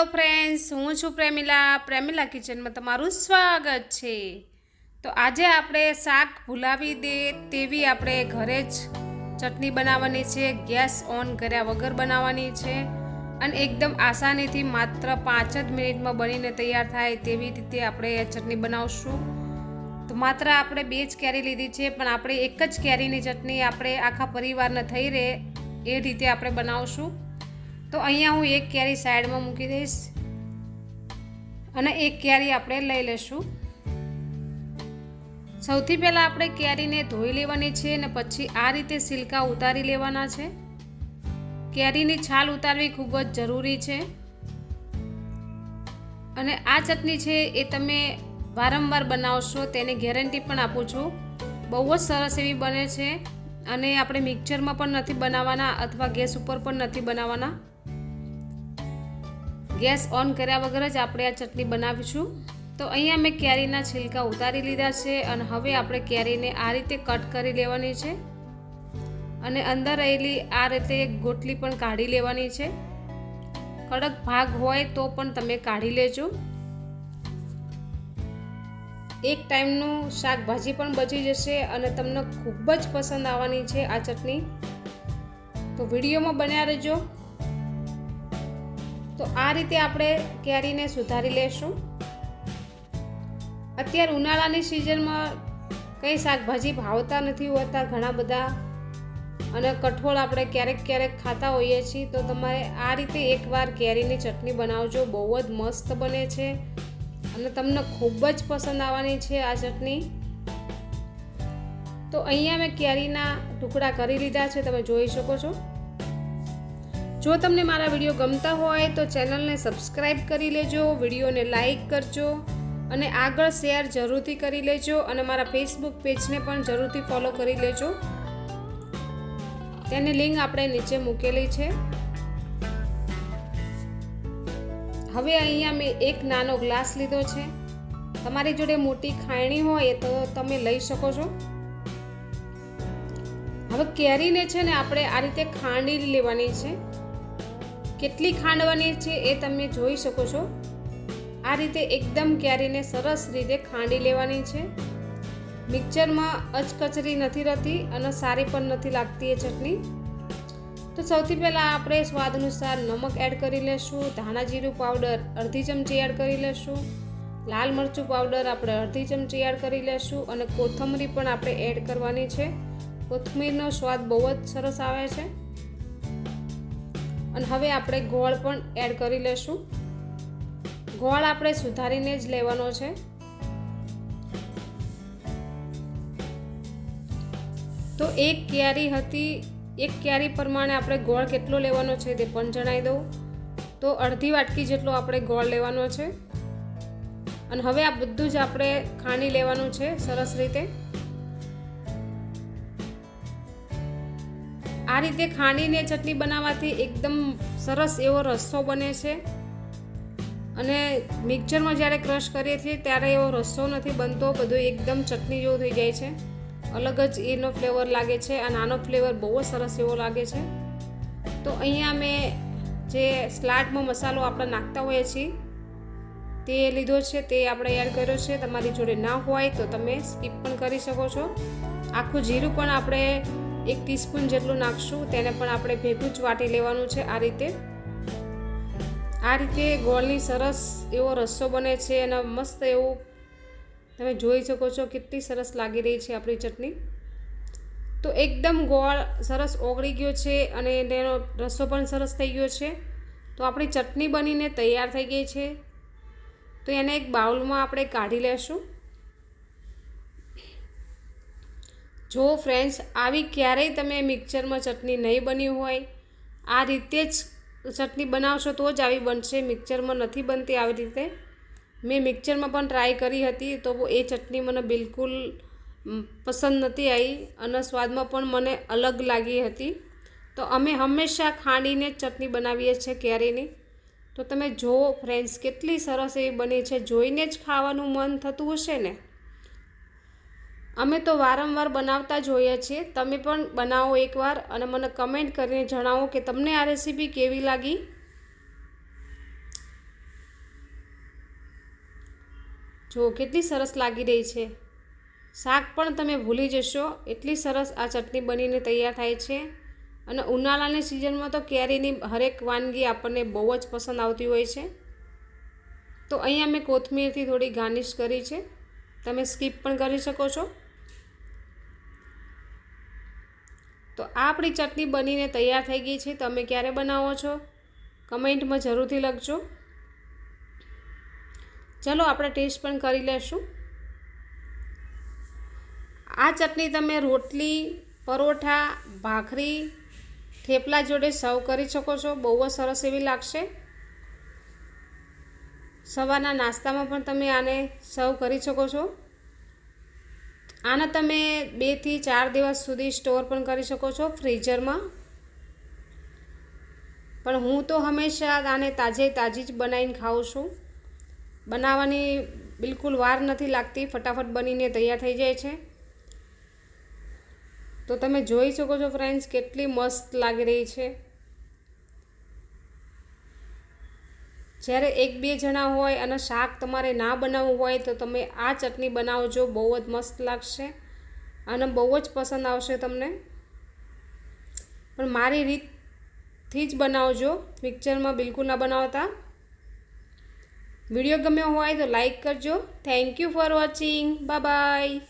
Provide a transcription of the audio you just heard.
Hello friends હું છું પ્રેમિલા. પ્રેમિલા કિચનમાં તમારું સ્વાગત છે. તો આજે આપણે શાક ભૂલાવી દે તેવી આપણે ઘરે જ ચટણી બનાવવાની છે, ગેસ ઓન કર્યા વગર બનાવવાની છે અને એકદમ આસાનીથી માત્ર પાંચ જ મિનિટમાં બનીને તૈયાર થાય તેવી રીતે આપણે ચટણી બનાવશું. તો માત્ર આપણે બે જ કેરી લીધી છે, પણ આપણે એક જ કેરીની ચટણી આપણે આખા પરિવારને થઈ રહે એ રીતે આપણે બનાવશું. તો અહીંયા હું એક કેરી સાઈડમાં મૂકી દઈશ. અને એક કેરી આપણે લઈ લઈશું. સૌથી પહેલાં આપણે કેરીને ધોઈ લેવાની છે અને પછી આ રીતે સિલકા ઉતારી લેવાના છે. કેરીની છાલ ઉતારવી ખૂબ જ જરૂરી છે. અને આ ચટણી છે એ તમે વારંવાર બનાવશો તેની ગેરંટી પણ આપું છું. બહુ જ સરસ એવી બને છે. અને આપણે મિક્સરમાં પણ નથી બનાવવાના અથવા ગેસ ઉપર પણ નથી બનાવવાના. ગેસ ઓન કર્યા વગર જ આપણે આ ચટણી બનાવીશું. તો અહીંયા મેં કેરીના છિલકા ઉતારી લીધા છે અને હવે આપણે કેરીને આ રીતે કટ કરી લેવાની છે. અને અંદર રહેલી આ રીતે ગોટલી પણ કાઢી લેવાની છે. કડક ભાગ હોય તો પણ તમે કાઢી લેજો. એક ટાઈમનું શાકભાજી પણ બચી જશે અને તમને ખૂબ જ પસંદ આવવાની છે આ ચટણી. તો વિડીયોમાં બન્યા રહેજો. તો આ રીતે આપણે કેરીને સુધારી લેશું. અત્યારે ઉનાળાની સિઝનમાં કંઈ શાકભાજી ભાવતા નથી હોતા ઘણા બધા અને કઠોળ આપણે ક્યારેક ક્યારેક ખાતા હોઈએ છીએ, તો તમારે આ રીતે એકવાર કેરીની ચટણી બનાવજો, બહુ જ મસ્ત બને છે અને તમને ખૂબ જ પસંદ આવવાની છે આ ચટણી. તો અહીંયા મેં કેરીના ટુકડા કરી લીધા છે, તમે જોઈ શકો છો. જો તમને મારા વીડિયો ગમતા હોય તો ચેનલને સબસ્ક્રાઈબ કરી લેજો, વિડીયોને લાઈક કરજો અને આગળ શેર જરૂરથી કરી લેજો અને મારા ફેસબુક પેજને પણ જરૂરથી ફોલો કરી લેજો. તેની લિંક આપણે નીચે મૂકેલી છે. હવે અહીંયા મેં એક નાનો ગ્લાસ લીધો છે. તમારી જોડે મોટી ખાયણી હોય તો તમે લઈ શકો છો. હવે કેરીને છે ને આપણે આ રીતે ખાંડી લેવાની છે. કેટલી ખાંડવાની છે એ તમે જોઈ શકો છો. આ રીતે એકદમ કેરીને સરસ રીતે ખાંડી લેવાની છે. મિક્સરમાં અચકચરી નથી રહેતી અને સારી પણ નથી લાગતી એ ચટણી. તો સૌથી પહેલાં આપણે સ્વાદ અનુસાર નમક એડ કરી લેશું, ધાણા જીરું પાવડર અડધી ચમચી એડ કરી લેશું, લાલ મરચું પાવડર આપણે અડધી ચમચી એડ કરી લેશું અને કોથમરી પણ આપણે એડ કરવાની છે. કોથમીરનો સ્વાદ બહુ જ સરસ આવે છે. અને હવે આપણે ગોળ પણ એડ કરી લેશું. ગોળ આપણે સુધારીને જ લેવાનો છે. તો એક કેરી હતી, એક કેરી પ્રમાણે આપણે ગોળ કેટલો લેવાનો છે તે પણ જણાવી દઉં. તો અડધી વાટકી જેટલો આપણે ગોળ લેવાનો છે. અને હવે આ બધું જ આપણે ખાણી લેવાનું છે સરસ રીતે. આ રીતે ખાંડીને ચટણી બનાવવાથી એકદમ સરસ એવો રસ્સો બને છે. અને મિક્સરમાં જ્યારે ક્રશ કરીએ છીએ ત્યારે એવો રસ્સો નથી બનતો, બધું એકદમ ચટણી જેવું થઈ જાય છે. અલગ જ એનો ફ્લેવર લાગે છે અને આનો ફ્લેવર બહુ જ સરસ એવો લાગે છે. તો અહીંયા મેં જે સ્લાટમાં મસાલો આપણે નાખતા હોઈએ છીએ, તે લીધો છે, તે આપણે એડ કર્યો છે. તમારી જોડે ના હોય તો તમે સ્કીપ પણ કરી શકો છો. આખું જીરું પણ આપણે એક ટીસ્પૂન જેટલું નાખશું, તેને પણ આપણે ભેગું જ વાટી લેવાનું છે આ રીતે. આ રીતે ગોળની સરસ એવો રસ્સો બને છે અને મસ્ત એવું તમે જોઈ શકો છો કેટલી સરસ લાગી રહી છે આપણી ચટણી. તો એકદમ ગોળ સરસ ઓગળી ગયો છે અને તેનો રસ્સો પણ સરસ થઈ ગયો છે. તો આપણી ચટણી બનીને તૈયાર થઈ ગઈ છે. તો એને એક બાઉલમાં આપણે કાઢી લેશું. જો ફ્રેન્ડ્સ, આવી ક્યારેય તમે મિક્સરમાં ચટણી નહીં બની હોય, આ રીતે જ ચટણી બનાવશો તો જ આવી બનશે. મિક્સરમાં નથી બનતી આવી રીતે. મેં મિક્સરમાં પણ ટ્રાય કરી હતી, તો એ ચટણી મને બિલકુલ પસંદ નથી આવી અને સ્વાદમાં પણ મને અલગ લાગી હતી. તો અમે હંમેશા ખાંડીને જ ચટણી બનાવીએ છીએ કેરીની તો તમે જુઓ ફ્રેન્ડ્સ, કેટલી સરસ એવી બની છે. જોઈને જ ખાવાનું મન થતું હશે ને? અમે તો વારંવાર બનાવતા જ હોઈએ છીએ. તમે પણ બનાવો એકવાર અને મને કમેન્ટ કરીને જણાવો કે તમને આ રેસીપી કેવી લાગી? જો કેટલી સરસ લાગી રહી છે. શાક પણ તમે ભૂલી જશો. એટલી સરસ આ ચટણી બનીને તૈયાર થાય છે. અને ઉનાળાની સિઝનમાં તો કેરીની હરેક વાનગી આપણને બહુ જ પસંદ આવતી હોય છે. તો અહીંયા મેં કોથમીરથી થોડી ગાર્નિશ કરી છે. તમે સ્કીપ પણ કરી શકો છો. તો આ આપણી ચટણી બનીને તૈયાર થઈ ગઈ છે. તમે ક્યારે બનાવો છો? કમેન્ટમાં જરૂરથી લખજો. ચલો, આપણે ટેસ્ટ પણ કરી લેશું. આ ચટણી તમે રોટલી, પરોઠા, ભાખરી, થેપલા જોડે સર્વ કરી શકો છો. બહુ જ સરસ એવી લાગશે. સવારના નાસ્તામાં પણ તમે આને સર્વ કરી શકો છો. આને તમે બેથી ચાર દિવસ સુધી સ્ટોર પણ કરી શકો છો ફ્રીઝરમાં. પણ હું તો હંમેશા આને તાજે તાજી જ બનાવીને ખાઉં છું. બનાવવાની બિલકુલ વાર નથી લાગતી, ફટાફટ બનીને તૈયાર થઈ જાય છે. તો તમે જોઈ શકો છો ફ્રેન્ડ્સ, કેટલી મસ્ત લાગી રહી છે. જ્યારે એક બે જણા હોય અને શાક તમારે ના બનાવવું હોય તો તમે આ ચટણી બનાવજો બહુ જ મસ્ત લાગશે અને બહુ જ પસંદ આવશે તમને. પણ મારી રીતથી જ બનાવજો. મિક્સરમાં બિલકુલ ના બનાવતા. વીડિયો ગમ્યો હોય તો લાઈક કરજો. Thank you for watching bye bye